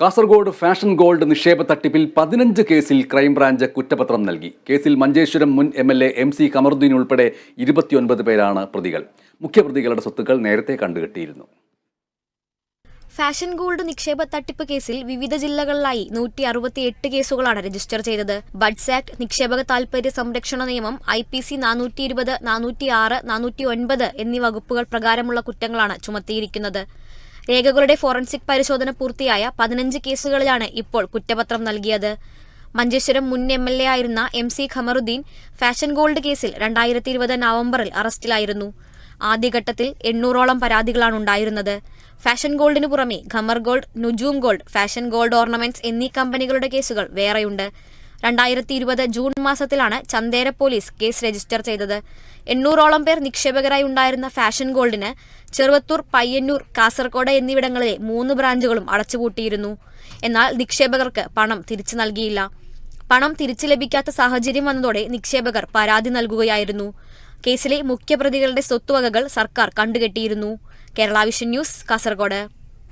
Kasaragod fashion gold നിക്ഷേപ തട്ടിപ്പിൽ പതിനഞ്ച് കേസിൽ ക്രൈംബ്രാഞ്ച് കുറ്റപത്രം നൽകി. കേസിൽ മഞ്ചേശ്വരം മുൻ M L A M C Kamaruddin ഉൾപ്പെടെ ഇരുപത്തിയൊൻപത് പേരാണ് പ്രതികൾ. മുഖ്യപ്രതികളുടെ സ്വത്തുക്കൾ നേരത്തെ കണ്ടുകെട്ടിയിരുന്നു. ഫാഷൻ ഗോൾഡ് നിക്ഷേപ തട്ടിപ്പ് കേസിൽ വിവിധ ജില്ലകളിലായി നൂറ്റി അറുപത്തിയെട്ട് കേസുകളാണ് രജിസ്റ്റർ ചെയ്തത്. ബഡ്സ് ആക്ട് നിക്ഷേപക താൽപര്യ സംരക്ഷണ നിയമം ഐ പി സി നാനൂറ്റി ഇരുപത് നാനൂറ്റി ആറ് നാനൂറ്റി ഒൻപത് എന്നീ വകുപ്പുകൾ പ്രകാരമുള്ള കുറ്റങ്ങളാണ് ചുമത്തിയിരിക്കുന്നത്. രേഖകളുടെ ഫോറൻസിക് പരിശോധന പൂർത്തിയായ പതിനഞ്ച് കേസുകളിലാണ് ഇപ്പോൾ കുറ്റപത്രം നൽകിയത്. മഞ്ചേശ്വരം മുൻ എം എൽ എ ആയിരുന്ന M C Khamaruddin fashion gold കേസിൽ രണ്ടായിരത്തി ഇരുപത് നവംബറിൽ അറസ്റ്റിലായിരുന്നു. ആദ്യഘട്ടത്തിൽ എണ്ണൂറോളം പരാതികളാണ് ഉണ്ടായിരുന്നത്. ഫാഷൻ ഗോൾഡിനു പുറമെ Khamar gold Nujoom gold fashion gold ornaments എന്നീ കമ്പനികളുടെ കേസുകൾ വേറെയുണ്ട്. രണ്ടായിരത്തി ഇരുപത് ജൂൺ മാസത്തിലാണ് ചന്ദേര പോലീസ് കേസ് രജിസ്റ്റർ ചെയ്തത്. എണ്ണൂറോളം പേർ നിക്ഷേപകരായി ഉണ്ടായിരുന്ന ഫാഷൻ ഗോൾഡിന് ചെറുവത്തൂർ പയ്യന്നൂർ കാസർഗോഡ് എന്നിവിടങ്ങളിലെ മൂന്ന് ബ്രാഞ്ചുകളും അടച്ചുപൂട്ടിയിരുന്നു. എന്നാൽ നിക്ഷേപകർക്ക് പണം തിരിച്ചു നൽകിയില്ല. പണം തിരിച്ചു ലഭിക്കാത്ത സാഹചര്യം വന്നതോടെ നിക്ഷേപകർ പരാതി നൽകുകയായിരുന്നു. കേസിലെ മുഖ്യപ്രതികളുടെ സ്വത്തുവകകൾ സർക്കാർ കണ്ടുകെട്ടിയിരുന്നു. Kerala vision news Kasaragod